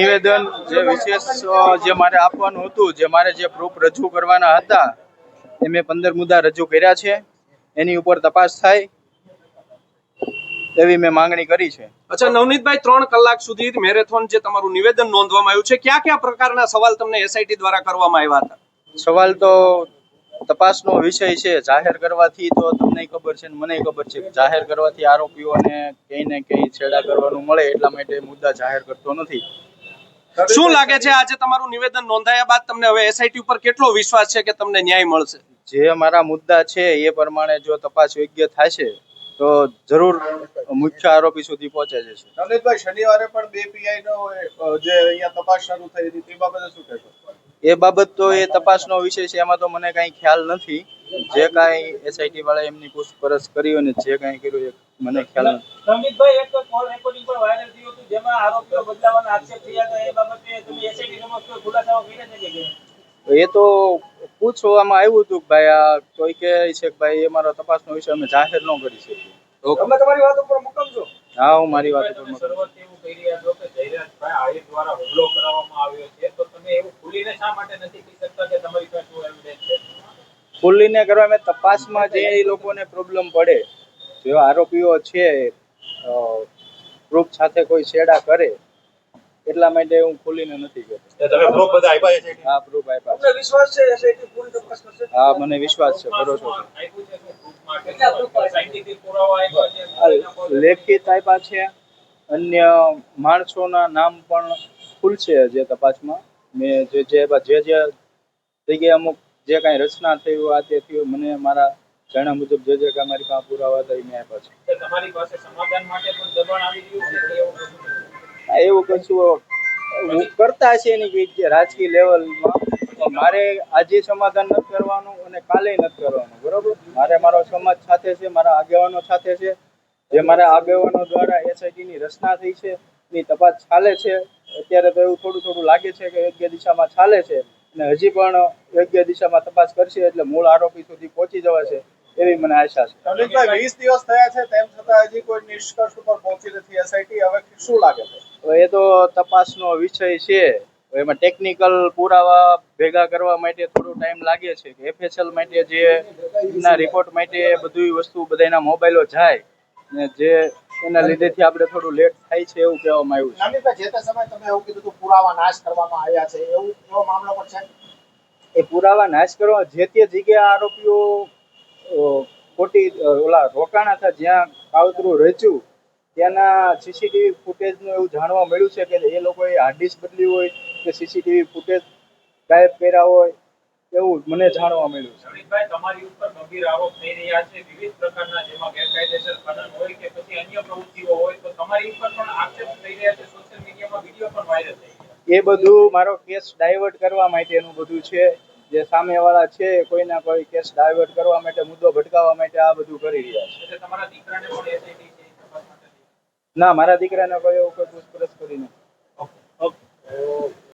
નિવેદન જે વિશેષ જે મારે આપવાનું હતું જે મારે જે પ્રૂફ રજૂ કરવાના હતા એ મેં પંદર મુદ્દા રજૂ કર્યા છે. એની ઉપર તપાસ થાય એવી મેં માંગણી કરી છે. અચ્છા નવનીતભાઈ ત્રણ કલાક સુધી મેરેથોન જે તમારું નિવેદન નોંધવામાં આવ્યું છે કયા કયા પ્રકારના સવાલ તમને એસઆઈટી દ્વારા કરવામાં આવ્યા હતા? સવાલ તો તપાસનો વિષય છે જાહેર કરવાથી તો તમને ખબર છે મને ખબર છે. જાહેર કરવાથી આરોપીઓને કઈ ને કઈ છેડા કરવાનું મળે એટલા માટે મુદ્દા જાહેર કરતો નથી. શું લાગે છે આજે તમારું નિવેદન નોંધાયા બાદ તમને હવે એસઆઈટી ઉપર કેટલો વિશ્વાસ છે કે તમને ન્યાય મળશે? જે મારા મુદ્દા છે એ પ્રમાણે જો તપાસ યોગ્ય થશે તો જરૂર મુખ્ય આરોપી સુધી પહોંચે છે નલિતભાઈ શનિવારે પણ બે પીઆઈ નો જે અહીંયા તપાસ શરૂ થઈ હતી તે બાબતે શું કહેશો? એ બાબત તો એ તપાસનો વિષય છે એમાં તો મને કઈ ખ્યાલ નથી. જે કાંઈ એસઆઈટી વાળા એમની પૂછપરછ કરી અને જે કાંઈ કર્યું એ મને ખ્યાલ નથી. સંદીપભાઈ એક કોલ રેકોર્ડિંગ પણ વાયરલ થયું હતું જેમાં આરોપીઓ બદલાવાના આક્ષેપ થયા હતા. એ બાબતે તમે એસઆઈટી સમક્ષ કોઈ ખુલાસાઓ કર્યા છે કે એ તો પૂછવામાં આવ્યું હતું કે ભાઈ આ કોઈ કહે છે કે ભાઈ એ મારો તપાસનો વિષય અમે જાહેર ન કરી શકીએ. તમે તમારી વાત ઉપર મુકમ છો? હા હું મારી વાત ઉપર તમે મત એવું કહી રહ્યા છો કે જયરાજભાઈ આહિર દ્વારા હુમલો કરવામાં આવ્યો છે તો તમે એવું ખુલીને શા માટે નથી કહી શકતા કે તમારી પાસે શું એવિડન્સ છે? ખુલીને કરવા મેં તપાસમાં જે એ લોકોને પ્રોબ્લેમ પડે જો આરોપીઓ છે પ્રૂફ સાથે કોઈ છેડા કરે એટલા માટે હું ખુલીને નથી કહેતો તમે ગ્રુપ બધા આપ્યા છે હા ગ્રુપ આપ્યા છે. વિશ્વાસ છે એસઆઈટી પૂરી તપાસ કરશે હા મને વિશ્વાસ છે ભરોસો છે. આપ્યું છે કે ગ્રુપમાં કેટલા સાયન્ટિફિક પુરાવા આપ્યા આ છે લેખિત આપ્યા છે. અન્ય માણસોના નામ પણ ખુલશે જે તપાસમાં. મેં જે જે જે જે જગ્યાએ અમુક જે કાંઈ રચના થયું આ તે થયું મને મારા જાણ્યા મુજબ જે જે કાંઈ મારી પાસે પુરાવા હતા એ મેં આપ્યા છે. તમારી પાસે સમાધાન માટે પણ દબાણ આવી રહ્યું છે એવું કશું એવું કશું કરતા છે એની કે જે રાજકીય લેવલમાં. મારે આજે સમાધાન નથી કરવાનું અને કાલે નથી કરવાનું બરોબર? મારે મારો સમાજ સાથે છે મારા આગેવાનો સાથે છે. જે મારા આગેવાનો દ્વારા એસઆઈટી ની રચના થઈ છે એની તપાસ ચાલે છે. અત્યારે તો એવું થોડું થોડું લાગે છે કે યોગ્ય દિશામાં ચાલે છે. અને હજી પણ યોગ્ય દિશામાં તપાસ કરશે એટલે મૂળ આરોપી સુધી પહોંચી જવાશે એવી મને આશા છે. નવનીતભાઈ વીસ દિવસ થયા છે તેમ છતાં હજી કોઈ નિષ્કર્ષ ઉપર પહોંચી નથી એસઆઈટી હવે શું લાગે છે? એ તો તપાસનો વિષય છે. એમાં ટેકનિકલ પુરાવા ભેગા કરવા માટે થોડો ટાઈમ લાગે છે કે એફએસએલ માટે જે એના રિપોર્ટ માટે બધી વસ્તુ બધાના મોબાઈલો જાય ને જે એના લીધેથી આપણે થોડું લેટ થાય છે એવું કહેવામાં આવ્યું છે. જે તે સમય તમે એવું કીધું હતું પુરાવા નાશ કરવામાં આવ્યા છે એવું એવો મામલો પણ છે? એ પુરાવા નાશ કરવા જે તે જગ્યાએ આરોપીઓ ખોટી ઓલા રોકાણ હતા જ્યાં કાવતરું રચ્યું ત્યાંના સીસીટીવી ફૂટેજનું એવું જાણવા મળ્યું છે કે એ લોકોએ હાર્ડ ડિસ્ક બદલી હોય કે સીસીટીવી ફૂટેજ ગાયબ કર્યા હોય એવું મને જાણવા મળ્યું છે. રવિશભાઈ તમારી ઉપર ગંભીર આરોપ થઈ રહ્યા છે વિવિધ પ્રકારના જેમાં ગેરકાયદેસર ખનન હોય કે પછી અન્ય પ્રવૃત્તિઓ હોય તો તમારી ઉપર પણ આક્ષેપ થઈ રહ્યા છે સોશિયલ મીડિયામાં વીડિયો પણ વાયરલ થઈ ગયા એ બધું મારો કેસ ડાયવર્ટ કરવા માટેનું બધું છે. જે સામેવાળા છે કોઈના કોઈ કેસ ડાયવર્ટ કરવા માટે મુદ્દો ભટકાવવા માટે આ બધું કરી રહ્યા છે. એટલે તમારા દીકરાને પણ એસઆઈટી છે તપાસ માટે ના મારા દીકરાને કોઈ એવું કોઈ પૂછપરછ કરી નથી.